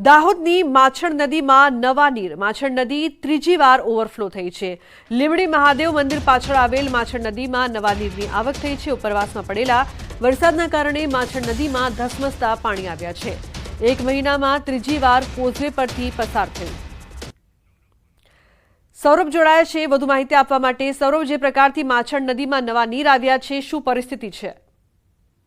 દાહોદની માછણ નદીમાં નવા નીર. માછણ નદી ત્રીજી વાર ઓવરફ્લો થઈ છે. લીમડી મહાદેવ મંદિર પાછળ આવેલ માછણ નદીમાં નવા નીરની આવક થઈ છે. ઉપરવાસમાં પડેલા વરસાદના કારણે માછણ નદીમાં ધસમસતા પાણી આવ્યા છે. એક મહિનામાં ત્રીજી વાર કોઝવે પરથી પસાર થયું. સૌરભ જોડાયા છે. વધુ માહિતી આપવા માટે સૌરભ, જે પ્રકારથી માછણ નદીમાં નવા નીર આવ્યા છે, શું પરિસ્થિતિ છે?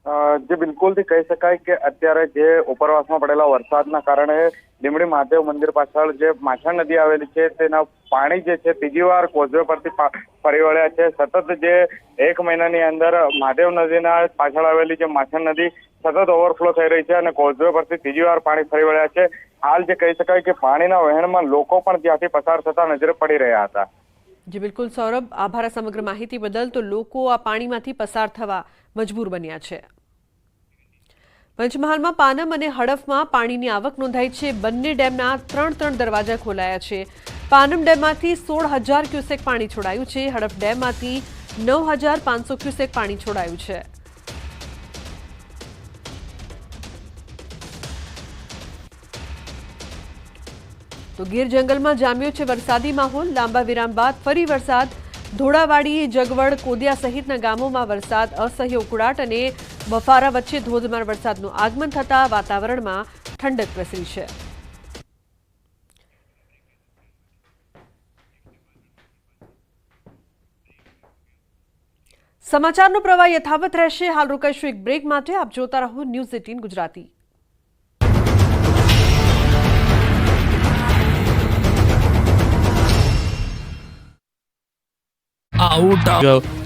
જે બિલકુલથી કહી શકાય કે અત્યારે જે ઉપરવાસમાં પડેલા વરસાદના કારણે લીમડી મહાદેવ મંદિર પાછળ જે માછણ નદી આવેલી છે, તેના પાણી જે છે, ત્રીજી વાર કોઝવે પરથી ફરી વળ્યા છે. સતત જે એક મહિનાની અંદર મહાદેવ નદીના પાછળ આવેલી જે માછણ નદી સતત ઓવરફ્લો થઈ રહી છે અને કોઝવે પરથી ત્રીજી વાર પાણી ફરી વળ્યા છે. હાલ જે કહી શકાય કે પાણીના વહેણમાં લોકો પણ ત્યાંથી પસાર થતા નજરે પડી રહ્યા હતા. જી, બિલકુલ સૌરભ. આભાર સમગ્ર માહિતી બદલ. તો લોકો આ પાણીમાંથી પસાર થવા મજબૂર બન્યા છે. પંચમહાલમાં પાનમ અને હડફમાં પાણીની આવક નોંધાઈ છે. બંને ડેમના ત્રણ ત્રણ દરવાજા ખોલાયા છે. પાનમ ડેમમાંથી સોળ હજાર ક્યુસેક પાણી છોડાયું છે. હડફ ડેમમાંથી નવ હજાર પાંચસો ક્યુસેક પાણી છોડાયું છે. તો ગીર જંગલમાં જામ્યો છે વરસાદી માહોલ. લાંબા વિરામ બાદ ફરી વરસાદ. ધોળાવાડી, જગવડ, કોદિયા સહિતના ગામોમાં વરસાદ, અસહ્ય ઉકળાટ અને બફારા વચ્ચે ધોધમાર વરસાદનું આગમન થતાં વાતાવરણમાં ઠંડક પ્રસરી છે. સમાચારનો પ્રવાહ યથાવત રહેશે. હાલ રોકાઈશું એક બ્રેક માટે. આપ જોતા રહો ન્યૂઝ એટીન ગુજરાતી. આઉટ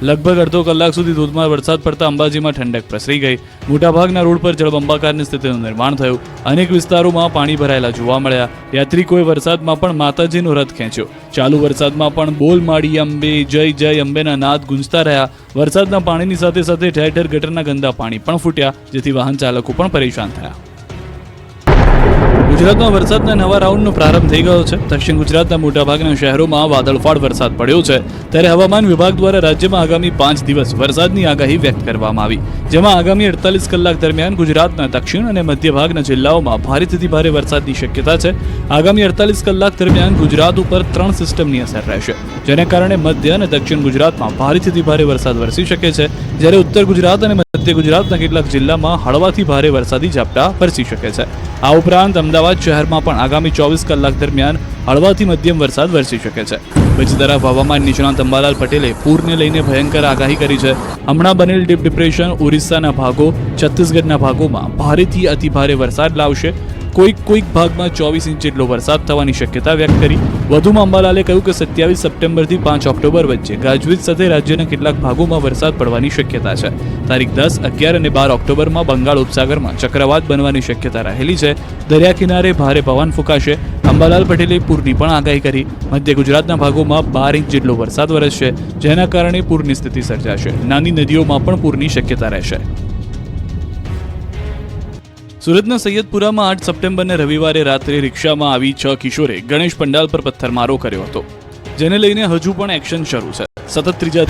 લગભગ અડધો કલાક સુધી ધોધમાર વરસાદ પડતા અંબાજીમાં ઠંડક પ્રસરી ગઈ. મોટાભાગના રોડ પર જળબંબાકારની સ્થિતિનું નિર્માણ થયું. અનેક વિસ્તારોમાં પાણી ભરાયેલા જોવા મળ્યા. યાત્રિકોએ વરસાદમાં પણ માતાજીનો રથ ખેંચ્યો. ચાલુ વરસાદમાં પણ બોલ માડી અંબે, જય જય અંબેના નાદ ગુંજતા રહ્યા. વરસાદના પાણીની સાથે સાથે ઠેર ઠેર ગટરના ગંદા પાણી પણ ફૂટ્યા, જેથી વાહન ચાલકો પણ પરેશાન થયા. ગુજરાતમાં વરસાદના નવા રાઉન્ડનો પ્રારંભ થઈ ગયો છે. દક્ષિણ ગુજરાતના મોટાભાગના શહેરોમાં વાદળફાળ વરસાદ પડ્યો છે. ત્યારે હવામાન વિભાગ દ્વારા રાજ્યમાં આગામી પાંચ દિવસ વરસાદની આગાહી વ્યક્ત કરવામાં આવી. જેમાં આગામી અડતાલીસ કલાક દરમિયાન ગુજરાતના દક્ષિણ અને મધ્ય ભાગના જિલ્લાઓમાં ભારેથી ભારે વરસાદની શક્યતા છે. આગામી અડતાલીસ કલાક દરમિયાન ગુજરાત ઉપર ત્રણ સિસ્ટમની અસર રહેશે. જેને કારણે મધ્ય અને દક્ષિણ ગુજરાતમાં ભારેથી ભારે વરસાદ વરસી શકે છે. જ્યારે ઉત્તર ગુજરાત અને મધ્ય ગુજરાતના કેટલાક જિલ્લામાં હળવાથી ભારે વરસાદી ઝાપટા વરસી શકે છે. આ ઉપરાંત અમદાવાદ શહેરમાં પણ આગામી ચોવીસ કલાક દરમિયાન હળવાથી મધ્યમ વરસાદ વરસી શકે છે. બીજી તરફ હવામાન નિષ્ણાંત અંબાલાલ પટેલે પૂરને લઈને ભયંકર આગાહી કરી છે. હમણાં બનેલ ડીપ ડિપ્રેશન ઓરિસ્સાના ભાગો, છત્તીસગઢના ભાગોમાં ભારેથી અતિભારે વરસાદ લાવશે. કોઈક કોઈક ભાગમાં ચોવીસ ઇંચ જેટલો વરસાદ થવાની શક્યતા વ્યક્ત કરી. વધુમાં અંબાલાલે કહ્યું કે સત્યાવીસ સપ્ટેમ્બરથી પાંચ ઓક્ટોબર વચ્ચે ગાજવીજ સાથે રાજ્યના કેટલાક ભાગોમાં વરસાદ પડવાની શક્યતા છે. તારીખ દસ, અગિયાર અને બાર ઓક્ટોબરમાં બંગાળ ઉપસાગરમાં ચક્રવાત બનવાની શક્યતા રહેલી છે. દરિયા કિનારે ભારે પવન ફૂંકાશે. અંબાલાલ પટેલે પૂરની પણ આગાહી કરી. મધ્ય ગુજરાતના ભાગોમાં બાર ઇંચ જેટલો વરસાદ વરસશે, જેના કારણે પૂરની સ્થિતિ સર્જાશે. નાની નદીઓમાં પણ પૂરની શક્યતા રહેશે. સુરતના સૈયદપુરામાં આઠ સપ્ટેમ્બરને રવિવારે રાત્રે રિક્ષામાં આવી છ કિશોરે ગણેશ પંડાલ પર પથ્થરમારો કર્યો હતો. જેને લઈને હજુ પણ એક્શન શરૂ છે. સતત ત્રીજા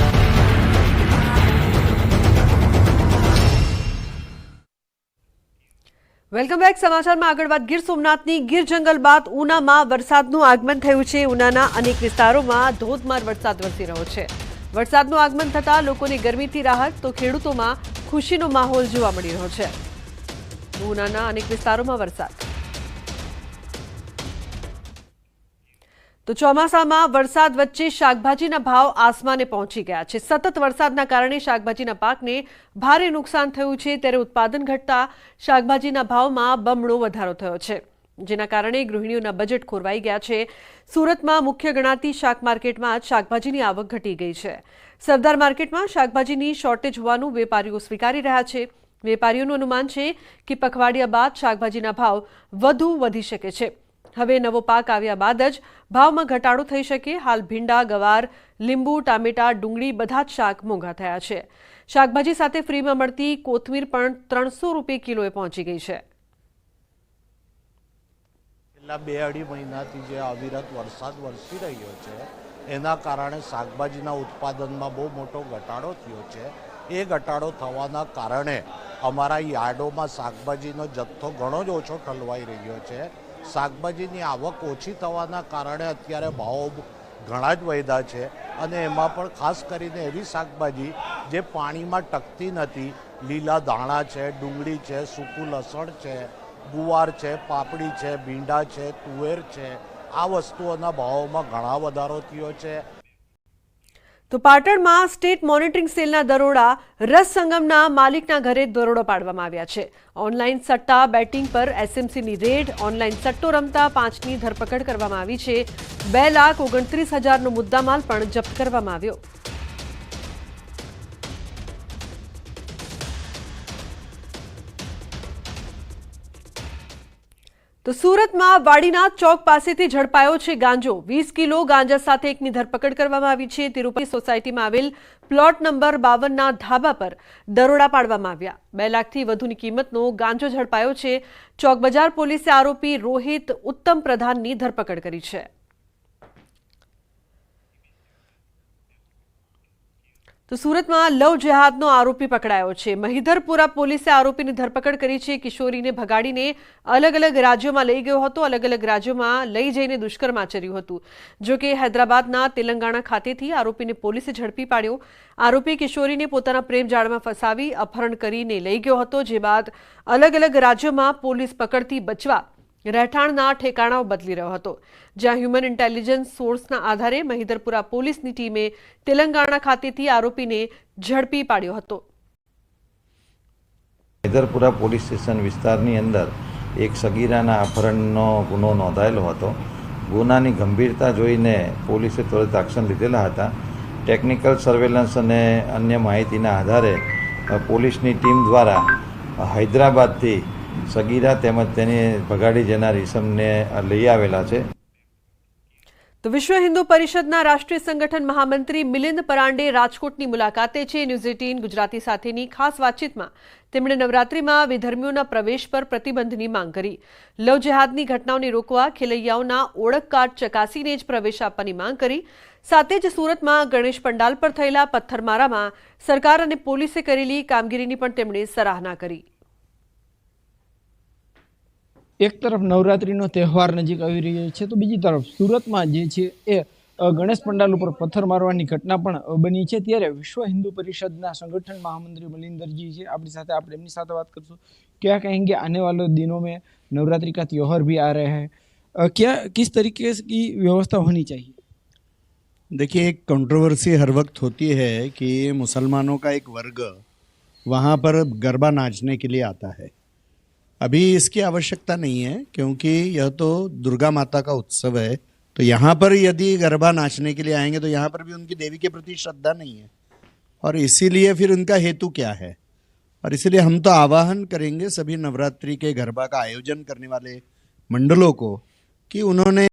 વેલકમ બેક. સમાચારમાં આગળ વાત ગીર સોમનાથની. ગીર જંગલ બાદ ઉનામાં વરસાદનું આગમન થયું છે. ઉનાના અનેક વિસ્તારોમાં ધોધમાર વરસાદ વરસી રહ્યો છે. વરસાદનું આગમન થતાં લોકોને ગરમીથી રાહત તો ખેડૂતોમાં ખુશીનો માહોલ જોવા મળી રહ્યો છે. ઉનાના અનેક વિસ્તારોમાં વરસાદ. તો ચોમાસામાં વરસાદ વચ્ચે શાકભાજીના ભાવ આસમાને પહોંચી ગયા છે. સતત વરસાદના કારણે શાકભાજીના પાકને ભારે નુકસાન થયું છે. ત્યારે ઉત્પાદન ઘટતા શાકભાજીના ભાવમાં બમણો વધારો થયો છે. જેના કારણે ગૃહિણીઓના બજેટ ખોરવાઈ ગયા છે. સુરતમાં મુખ્ય ગણાતી શાક માર્કેટમાં શાકભાજીની આવક ઘટી ગઈ છે. સરદાર માર્કેટમાં શાકભાજીની શોર્ટેજ હોવાનું વેપારીઓ સ્વીકારી રહ્યા છે. વેપારીઓનું અનુમાન છે કે પખવાડિયા બાદ શાકભાજીના ભાવ વધુ વધી શકે છે. હવે નવો પાક આવ્યા બાદ જ ભાવમાં ઘટાડો થઈ શકે. હાલ ભીંડા, ગવાર, લીંબુ, ટામેટા, ડુંગળી બધા જ શાક મોંઘા થયા છે. શાકભાજી સાથે ફ્રીમાં મળતી કોથમીર પણ ત્રણસો રૂપિયા કિલોએ પહોંચી ગઈ છે. છેલ્લા બે અઢી મહિનાથી જે અવિરત વરસાદ વરસી રહ્યો છે, એના કારણે શાકભાજીના ઉત્પાદનમાં બહુ મોટો ઘટાડો થયો છે. એ ઘટાડો થવાના કારણે અમારા યાર્ડોમાં શાકભાજીનો જથ્થો ઘણો જ ઓછો ઠલવાઈ રહ્યો છે. શાકભાજીની આવક ઓછી થવાના કારણે અત્યારે ભાવો ઘણા જ વધ્યા છે અને એમાં પણ ખાસ કરીને એવી શાકભાજી જે પાણીમાં ટકતી નથી. લીલા ધાણા છે, ડુંગળી છે, સૂકું લસણ છે, ગુવાર છે, પાપડી છે, ભીંડા છે, તુવેર છે. આ વસ્તુઓના ભાવોમાં ઘણા વધારો થયો છે. તો પાટણમાં સ્ટેટ મોનિટરિંગ સેલના દરોડા રસ સંગમના માલિકના ઘરે દરોડો પાડવામાં આવ્યા છે. ઓનલાઈન સટ્ટા, બેટિંગ પર એસએમસીની રેડ, ઓનલાઈન સટ્ટો રમતા પાંચની ધરપકડ કરવામાં આવી છે. બે લાખ ઓગણત્રીસ હજારનો મુદ્દામાલ પણ જપ્ત કરવામાં આવ્યો. તો સુરતમાં વાડીના ચોક પાસેથી ઝડપાયો છે ગાંજો. વીસ કિલો ગાંજા સાથે એકની ધરપકડ કરવામાં આવી છે. તિરુપતિ સોસાયટીમાં આવેલ પ્લોટ નંબર બાવનના ધાબા પર દરોડા પાડવામાં આવ્યા. બે લાખથી વધુની કિંમતનો ગાંજો ઝડપાયો છે. ચોક બજાર પોલીસે આરોપી રોહિત ઉત્તમ પ્રધાનની ધરપકડ કરી છે. તો સુરતમાં લવ જેહાદનો આરોપી પકડાયો છે. મહિધરપુરા પોલીસે આરોપીની ધરપકડ કરી છે. કિશોરીને ભગાડીને અલગ અલગ રાજ્યોમાં લઈ ગયો હતો. અલગ અલગ રાજ્યોમાં લઈ જઈને દુષ્કર્મ આચર્યું હતું. જો કે હૈદરાબાદના તેલંગાણા ખાતેથી આરોપીને પોલીસે ઝડપી પાડ્યો. આરોપી કિશોરીને પોતાના પ્રેમ જાળમાં ફસાવી, અપહરણ કરીને લઈ ગયો હતો. જે બાદ અલગ અલગ રાજ્યોમાં પોલીસ પકડથી બચવા રહેઠાણના ઠેકાણાઓ બદલી રહ્યો હતો, જ્યાં હ્યુમન ઇન્ટેલિજન્સ સોર્સના આધારે મહિધરપુરા પોલીસની ટીમે તેલંગાણા ખાતેથી આરોપીને ઝડપી પાડ્યો હતો. હૈદરપુરા પોલીસ સ્ટેશન વિસ્તારની અંદર એક સગીરાના અપહરણનો ગુનો નોંધાયેલો હતો. ગુનાની ગંભીરતા જોઈને પોલીસે ત્વરિત એક્શન લીધેલા હતા. ટેકનિકલ સર્વેલન્સ અને અન્ય માહિતીના આધારે પોલીસની ટીમ દ્વારા હૈદરાબાદથી સગીરા તેમજ તેને ભગાડી જનાર ઈસમને લઈ આવેલા છે. તો વિશ્વ હિન્દુ પરિષદના રાષ્ટ્રીય સંગઠન મહામંત્રી મિલિંદ પરાંડે રાજકોટની મુલાકાતે છે. ન્યૂઝ એટીન ગુજરાતી સાથેની ખાસ વાતચીતમાં તેમણે નવરાત્રિમાં વિધર્મીઓના પ્રવેશ પર પ્રતિબંધની માંગ કરી. લવ જેહાદની ઘટનાઓને રોકવા ખેલૈયાઓના ઓળખ કાર્ડ ચકાસીને જ પ્રવેશ આપવાની માંગ કરી. સાથે જ સુરતમાં ગણેશ પંડાલ પર થયેલા પથ્થરમારામાં સરકાર અને પોલીસે કરેલી કામગીરીની પણ તેમણે સરાહના કરી. એક તરફ નવરાત્રિનો તહેવાર નજીક આવી રહ્યો છે, તો બીજી તરફ સુરતમાં જે છે એ ગણેશ પંડાલ ઉપર પથ્થર મારવાની ઘટના પણ બની છે. ત્યારે વિશ્વ હિન્દુ પરિષદના સંગઠન મહામંત્રી મલિન્દરજી છે, આપણી સાથે આપણે એમની સાથે વાત કરીશું. ક્યાં કહેંગે આને વાલો દિનો મેં નવરાત્रि का त्यौहार भी आ रहा है क्या किस तरीके की व्यवस्था होनी चाहिए देखिए एक कंट्रोवर्सी हर वक्त होती है कि मुसलमानों का एक वर्ग वहाँ पर गरबा नाचने के लिए आता है अभी इसकी आवश्यकता नहीं है, क्योंकि यह तो दुर्गा माता का उत्सव है। तो यहाँ पर यदि गरबा नाचने के लिए आएँगे तो यहाँ पर भी उनकी देवी के प्रति श्रद्धा नहीं है। और इसीलिए फिर उनका हेतु क्या है? और इसीलिए हम तो आवाहन करेंगे सभी नवरात्रि के गरबा का आयोजन करने वाले मंडलों को कि उन्होंने